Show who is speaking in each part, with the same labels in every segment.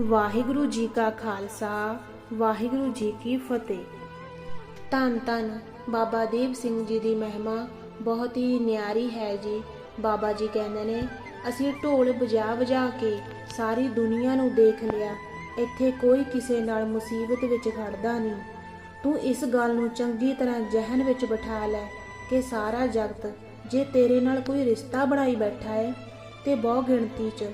Speaker 1: ਵਾਹਿਗੁਰੂ ਜੀ ਕਾ ਖਾਲਸਾ, ਵਾਹਿਗੁਰੂ ਜੀ ਕੀ ਫਤਿਹ। ਧੰਨ ਧੰਨ ਬਾਬਾ ਦੀਪ ਸਿੰਘ ਜੀ ਦੀ ਮਹਿਮਾ, ਬਹੁਤ ਹੀ ਨਿਆਰੀ ਹੈ ਜੀ, ਬਾਬਾ ਜੀ ਕਹਿੰਦੇ ਨੇ। ਅਸੀਂ ਢੋਲ ਵਜਾ ਵਜਾ ਕੇ ਸਾਰੀ ਦੁਨੀਆ ਨੂੰ ਦੇਖ ਲਿਆ, ਇੱਥੇ ਕੋਈ ਕਿਸੇ ਨਾਲ ਮੁਸੀਬਤ ਵਿੱਚ ਖੜਦਾ ਨਹੀਂ। ਤੂੰ ਇਸ ਗੱਲ ਨੂੰ ਚੰਗੀ ਤਰ੍ਹਾਂ ਜ਼ਿਹਨ ਵਿੱਚ ਬਿਠਾ ਲੈ ਕਿ ਸਾਰਾ ਜਗਤ ਜੇ ਤੇਰੇ ਨਾਲ ਕੋਈ ਰਿਸ਼ਤਾ ਬਣਾਈ ਬੈਠਾ ਹੈ ਤੇ ਬਹੁ ਗਿਣਤੀ 'ਚ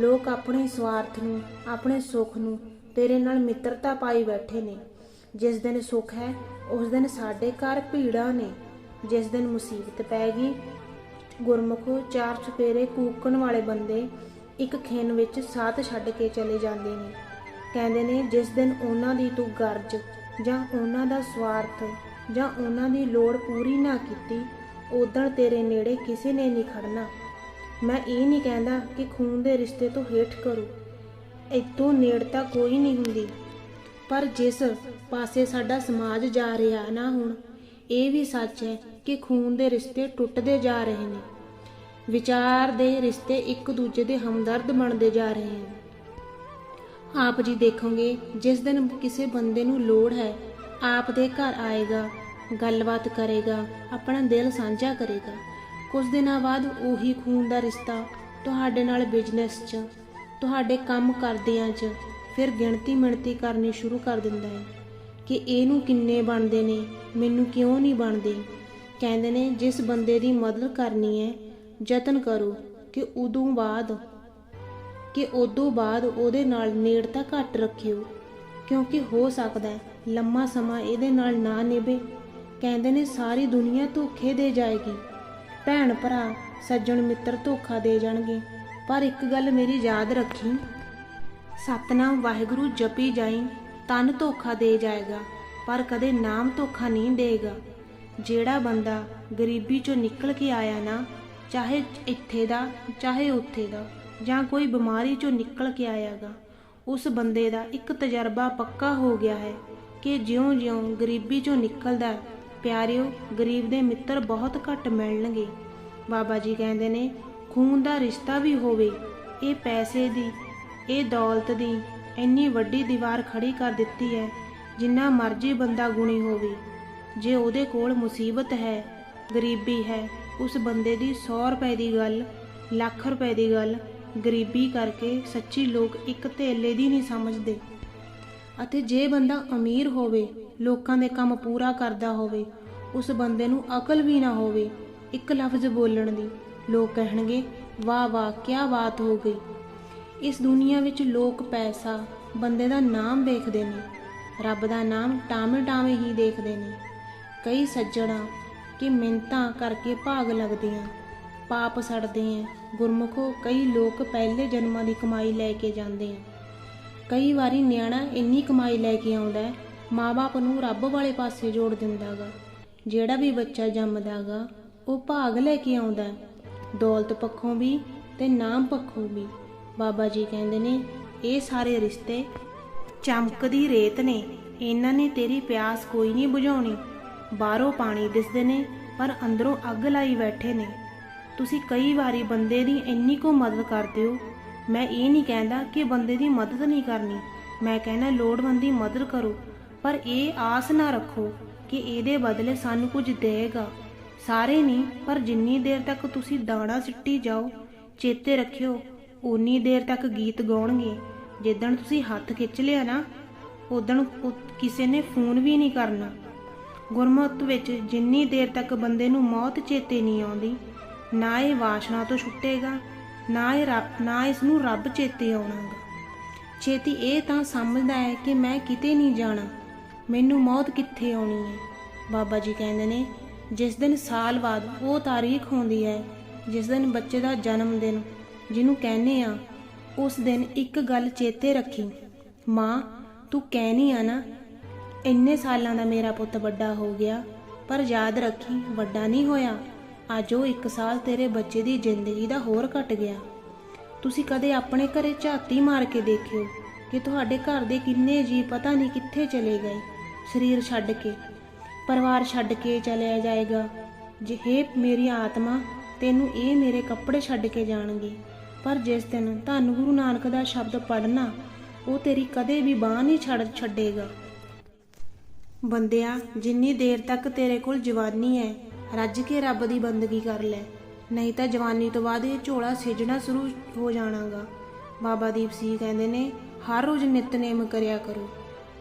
Speaker 1: ਲੋਕ ਆਪਣੇ ਸਵਾਰਥ ਨੂੰ, ਆਪਣੇ ਸੁੱਖ ਨੂੰ ਤੇਰੇ ਨਾਲ ਮਿੱਤਰਤਾ ਪਾਈ ਬੈਠੇ ਨੇ। ਜਿਸ ਦਿਨ ਸੁੱਖ ਹੈ, ਉਸ ਦਿਨ ਸਾਡੇ ਘਰ ਭੀੜਾਂ ਨੇ। ਜਿਸ ਦਿਨ ਮੁਸੀਬਤ ਪੈ ਗਈ, ਗੁਰਮੁਖੋ ਚਾਰ ਚੁਫੇਰੇ ਕੂਕਣ ਵਾਲੇ ਬੰਦੇ ਇੱਕ ਖੇਨ ਵਿੱਚ ਸਾਥ ਛੱਡ ਕੇ ਚਲੇ ਜਾਂਦੇ ਨੇ। ਕਹਿੰਦੇ ਨੇ, ਜਿਸ ਦਿਨ ਉਹਨਾਂ ਦੀ ਤੂੰ ਗਰਜ ਜਾਂ ਉਹਨਾਂ ਦਾ ਸਵਾਰਥ ਜਾਂ ਉਹਨਾਂ ਦੀ ਲੋੜ ਪੂਰੀ ਨਾ ਕੀਤੀ ਉਦੋਂ ਤੇਰੇ ਨੇੜੇ ਕਿਸੇ ਨੇ ਨਹੀਂ ਖੜਨਾ। ਮੈਂ ਇਹ ਨਹੀਂ ਕਹਿੰਦਾ ਕਿ ਖੂਨ ਦੇ ਰਿਸ਼ਤੇ ਤੋਂ ਹੇਠ ਕਰੋ। ਇਤੋਂ ਨੇੜਤਾ ਕੋਈ ਨਹੀਂ ਹੁੰਦੀ। ਪਰ ਜਿਸ ਪਾਸੇ ਸਾਡਾ ਸਮਾਜ ਜਾ ਰਿਹਾ ਨਾ ਹੁਣ, ਇਹ ਵੀ ਸੱਚ ਹੈ ਕਿ ਖੂਨ ਦੇ ਰਿਸ਼ਤੇ ਟੁੱਟਦੇ ਜਾ ਰਹੇ ਨੇ। ਵਿਚਾਰ ਦੇ ਰਿਸ਼ਤੇ ਇੱਕ ਦੂਜੇ ਦੇ ਹਮਦਰਦ ਬਣਦੇ ਜਾ ਰਹੇ ਹਨ ਆਪ ਜੀ ਦੇਖੋਗੇ, ਜਿਸ ਦਿਨ ਕਿਸੇ ਬੰਦੇ ਨੂੰ ਲੋੜ ਹੈ, ਆਪ ਦੇ ਘਰ ਆਏਗਾ, ਗੱਲਬਾਤ ਕਰੇਗਾ, ਆਪਣਾ ਦਿਲ ਸਾਂਝਾ ਕਰੇਗਾ। ਕੁਝ ਦਿਨਾਂ ਬਾਅਦ ਉਹੀ ਖੂਨ ਦਾ ਰਿਸ਼ਤਾ ਤੁਹਾਡੇ ਨਾਲ ਬਿਜ਼ਨਸ 'ਚ, ਤੁਹਾਡੇ ਕੰਮ ਕਰਦਿਆਂ 'ਚ ਫਿਰ ਗਿਣਤੀ ਮਿਣਤੀ ਕਰਨੀ ਸ਼ੁਰੂ ਕਰ ਦਿੰਦਾ ਹੈ ਕਿ ਇਹਨੂੰ ਕਿੰਨੇ ਬਣਦੇ ਨੇ, ਮੈਨੂੰ ਕਿਉਂ ਨਹੀਂ ਬਣਦੇ। ਕਹਿੰਦੇ ਨੇ, ਜਿਸ ਬੰਦੇ ਦੀ ਮਦਦ ਕਰਨੀ ਹੈ, ਯਤਨ ਕਰੋ ਕਿ ਉਦੋਂ ਬਾਅਦ, ਕਿ ਉਦੋਂ ਬਾਅਦ ਉਹਦੇ ਨਾਲ ਨੇੜਤਾ ਘੱਟ ਰੱਖਿਓ, ਕਿਉਂਕਿ ਹੋ ਸਕਦਾ ਹੈ ਲੰਮਾ ਸਮਾਂ ਇਹਦੇ ਨਾਲ ਨਾ ਨਿਭੇ। ਕਹਿੰਦੇ ਨੇ, ਸਾਰੀ ਦੁਨੀਆ ਧੋਖੇ ਦੇ ਜਾਏਗੀ। ਭੈਣ ਭਰਾ, ਸੱਜਣ ਮਿੱਤਰ ਧੋਖਾ ਦੇ ਜਾਣਗੇ। ਪਰ ਇੱਕ ਗੱਲ ਮੇਰੀ ਯਾਦ ਰੱਖੀ। ਸਤਨਾਮ ਵਾਹਿਗੁਰੂ ਜਪੀ ਜਾਈ, ਤਨ ਧੋਖਾ ਦੇ ਜਾਏਗਾ, ਪਰ ਕਦੇ ਨਾਮ ਧੋਖਾ ਨਹੀਂ ਦੇਗਾ। ਜਿਹੜਾ ਬੰਦਾ ਗਰੀਬੀ ਚੋਂ ਨਿਕਲ ਕੇ ਆਇਆ ਨਾ, ਚਾਹੇ ਇੱਥੇ ਦਾ, ਚਾਹੇ ਉੱਥੇ ਦਾ, ਜਾਂ ਕੋਈ ਬਿਮਾਰੀ ਚੋਂ ਨਿਕਲ ਕੇ ਆਇਆਗਾ, ਉਸ ਬੰਦੇ ਦਾ ਇੱਕ ਤਜਰਬਾ ਪੱਕਾ ਹੋ ਗਿਆ ਹੈ ਕਿ ਜਿਉਂ-ਜਿਉਂ ਗਰੀਬੀ ਚੋਂ ਨਿਕਲਦਾ ਪਿਆਰਿਓ, ਗਰੀਬ ਦੇ ਮਿੱਤਰ ਬਹੁਤ ਘੱਟ ਮਿਲਣਗੇ। ਬਾਬਾ ਜੀ ਕਹਿੰਦੇ ਨੇ, ਖੂਨ ਦਾ ਰਿਸ਼ਤਾ ਵੀ ਹੋਵੇ, ਇਹ ਪੈਸੇ ਦੀ, ਇਹ ਦੌਲਤ ਦੀ ਇੰਨੀ ਵੱਡੀ ਦੀਵਾਰ ਖੜੀ ਕਰ ਦਿੱਤੀ ਹੈ, ਜਿੰਨਾ ਮਰਜ਼ੀ ਬੰਦਾ ਗੁਣੀ ਹੋਵੇ। ਜੇ ਉਹਦੇ ਕੋਲ ਮੁਸੀਬਤ ਹੈ, ਗਰੀਬੀ ਹੈ, ਉਸ ਬੰਦੇ ਦੀ 100 ਰੁਪਏ ਦੀ ਗੱਲ, ਲੱਖ ਰੁਪਏ ਦੀ ਗੱਲ, ਗਰੀਬੀ ਕਰਕੇ ਸੱਚੀ ਲੋਕ ਇੱਕ ਧੇਲੇ ਦੀ ਨਹੀਂ ਸਮਝਦੇ। ਅਤੇ ਜੇ ਬੰਦਾ ਅਮੀਰ ਹੋਵੇ ਲੋਕਾਂ ਦੇ ਕੰਮ ਪੂਰਾ ਕਰਦਾ ਹੋਵੇ, ਉਸ ਬੰਦੇ ਨੂੰ ਅਕਲ ਵੀ ਨਾ ਹੋਵੇ ਇੱਕ ਲਫ਼ਜ਼ ਬੋਲਣ ਦੀ। ਲੋਕ ਕਹਿਣਗੇ, ਵਾਹ ਵਾਹ ਕੀ ਬਾਤ ਹੋ ਗਈ। ਇਸ ਦੁਨੀਆ ਵਿੱਚ ਲੋਕ ਪੈਸਾ, ਬੰਦੇ ਦਾ ਨਾਮ ਵੇਖਦੇ ਨੇ, ਰੱਬ ਦਾ ਨਾਮ ਟਾਵੇਂ ਟਾਵੇਂ ਹੀ ਦੇਖਦੇ ਨੇ। ਕਈ ਸੱਜਣਾ ਕਿ ਮਿੰਤਾਂ ਕਰਕੇ ਭਾਗ ਲੱਗਦੀਆਂ, ਪਾਪ ਸੜਦੇ ਆ ਗੁਰਮੁਖੋ, ਕਈ ਲੋਕ ਪਹਿਲੇ ਜਨਮਾਂ ਦੀ ਕਮਾਈ ਲੈ ਕੇ ਜਾਂਦੇ ਆ ਕਈ ਵਾਰੀ ਨਿਆਣਾ ਇੰਨੀ ਕਮਾਈ ਲੈ ਕੇ ਆਉਂਦਾ ਹੈ ਮਾਪੇ ਨੂੰ ਰੱਬ ਵਾਲੇ ਪਾਸੇ ਜੋੜ ਦਿੰਦਾਗਾ। ਜਿਹੜਾ ਵੀ ਬੱਚਾ ਜੰਮਦਾਗਾ, ਉਹ ਭਾਗ ਲੈ ਕੇ ਆਉਂਦਾ ਦੌਲਤ ਪੱਖੋਂ ਵੀ ਤੇ ਨਾਮ ਪੱਖੋਂ ਵੀ। ਬਾਬਾ ਜੀ ਕਹਿੰਦੇ ਨੇ, ਇਹ ਸਾਰੇ ਰਿਸ਼ਤੇ ਚਮਕਦੀ ਰੇਤ ਨੇ। ਇਹਨਾਂ ਨੇ ਤੇਰੀ ਪਿਆਸ ਕੋਈ ਨਹੀਂ ਬੁਝਾਉਣੀ। ਬਾਹਰੋਂ ਪਾਣੀ ਦਿਸਦੇ ਨੇ, ਪਰ ਅੰਦਰੋਂ ਅੱਗ ਲਾਈ ਬੈਠੇ ਨੇ। ਤੁਸੀਂ ਕਈ ਵਾਰੀ ਬੰਦੇ ਦੀ ਇੰਨੀ ਕੋ ਮਦਦ ਕਰਦੇ ਹੋ। ਮੈਂ ਇਹ ਨਹੀਂ ਕਹਿੰਦਾ ਕਿ ਬੰਦੇ ਦੀ ਮਦਦ ਨਹੀਂ ਕਰਨੀ। ਮੈਂ ਕਹਿੰਦਾ ਲੋੜਵੰਦ ਦੀ ਮਦਦ ਕਰੋ। ਪਰ ਇਹ ਆਸ ਨਾ ਰੱਖੋ ਕਿ ਇਹਦੇ ਬਦਲੇ ਸਾਨੂੰ ਕੁਝ ਦੇਵੇਗਾ। ਸਾਰੇ ਨਹੀਂ, ਪਰ ਜਿੰਨੀ ਦੇਰ ਤੱਕ ਤੁਸੀਂ ਦਾਣਾ ਸਿੱਟੀ ਜਾਓ, ਚੇਤੇ ਰੱਖਿਓ ਉਨੀ ਦੇਰ ਤੱਕ ਗੀਤ ਗਾਉਣਗੇ। ਜਿੱਦਣ ਤੁਸੀਂ ਹੱਥ ਖਿੱਚ ਲਿਆ ਨਾ ਉਦਣ ਕਿਸੇ ਨੇ ਫੋਨ ਵੀ ਨਹੀਂ ਕਰਨਾ। ਗੁਰਮਤਿ ਵਿੱਚ ਜਿੰਨੀ ਦੇਰ ਤੱਕ ਬੰਦੇ ਨੂੰ ਮੌਤ ਚੇਤੇ ਨਹੀਂ ਆਉਂਦੀ, ਨਾ ਇਹ ਵਾਸ਼ਨਾ ਤੋਂ ਛੁੱਟੇਗਾ, ਨਾ ਇਹ ਰੱਬ, ਨਾ ਇਸ ਨੂੰ ਰੱਬ ਚੇਤੇ ਆਉਣਾਗਾ। ਛੇਤੀ ਇਹ ਤਾਂ ਸਮਝਦਾ ਹੈ ਕਿ ਮੈਂ ਕਿਤੇ ਨਹੀਂ ਜਾਣਾ। ਮੈਨੂੰ ਮੌਤ ਕਿੱਥੇ ਆਉਣੀ ਹੈ? ਬਾਬਾ ਜੀ ਕਹਿੰਦੇ ਨੇ, ਜਿਸ ਦਿਨ ਸਾਲ ਬਾਅਦ ਉਹ ਤਾਰੀਖ ਹੁੰਦੀ ਹੈ, ਜਿਸ ਦਿਨ ਬੱਚੇ ਦਾ ਜਨਮ ਦਿਨ, ਜਿਹਨੂੰ ਕਹਿੰਦੇ ਆ ਉਸ ਦਿਨ ਇੱਕ ਗੱਲ ਚੇਤੇ ਰੱਖੀ। ਮਾਂ, ਤੂੰ ਕਹਿਨੀ ਆ ਨਾ, ਇੰਨੇ ਸਾਲਾਂ ਦਾ ਮੇਰਾ ਪੁੱਤ ਵੱਡਾ ਹੋ ਗਿਆ, ਪਰ ਯਾਦ ਰੱਖੀ, ਵੱਡਾ ਨਹੀਂ ਹੋਇਆ। ਅੱਜ ਉਹ 1 ਸਾਲ ਤੇਰੇ ਬੱਚੇ ਦੀ ਜ਼ਿੰਦਗੀ ਦਾ ਹੋਰ ਘਟ ਗਿਆ। ਤੁਸੀਂ ਕਦੇ ਆਪਣੇ ਘਰੇ ਝਾਤੀ ਮਾਰ ਕੇ ਦੇਖਿਓ ਕਿ ਤੁਹਾਡੇ ਘਰ ਦੇ ਕਿੰਨੇ ਜੀ ਪਤਾ ਨਹੀਂ ਕਿੱਥੇ ਚਲੇ ਗਏ। ਸਰੀਰ ਛੱਡ ਕੇ, ਪਰਿਵਾਰ ਛੱਡ ਕੇ ਚਲਿਆ ਜਾਏਗਾ। ਜਿਹੇ ਮੇਰੀ ਆਤਮਾ, ਤੈਨੂੰ ਇਹ ਮੇਰੇ ਕੱਪੜੇ ਛੱਡ ਕੇ ਜਾਣਗੇ। ਪਰ ਜਿਸ ਦਿਨ ਧੰਨ ਗੁਰੂ ਨਾਨਕ ਦਾ ਸ਼ਬਦ ਪੜਨਾ ਉਹ ਤੇਰੀ ਕਦੇ ਵੀ ਬਾਹ ਨਹੀਂ ਛੱਡ ਛੱਡੇਗਾ। ਬੰਦਿਆ, ਜਿੰਨੀ ਦੇਰ ਤੱਕ ਤੇਰੇ ਕੋਲ ਜਵਾਨੀ ਹੈ, ਰੱਜ ਕੇ ਰੱਬ ਦੀ ਬੰਦਗੀ ਕਰ ਲੈ। ਨਹੀਂ ਤਾਂ ਜਵਾਨੀ ਤੋਂ ਬਾਅਦ ਇਹ ਝੋਲਾ ਸਿਜਣਾ ਸ਼ੁਰੂ ਹੋ ਜਾਣਾਗਾ। ਬਾਬਾ ਦੀਪ ਸਿੰਘ ਕਹਿੰਦੇ ਨੇ, ਹਰ ਰੋਜ਼ ਨਿਤਨੇਮ ਕਰਿਆ ਕਰੋ।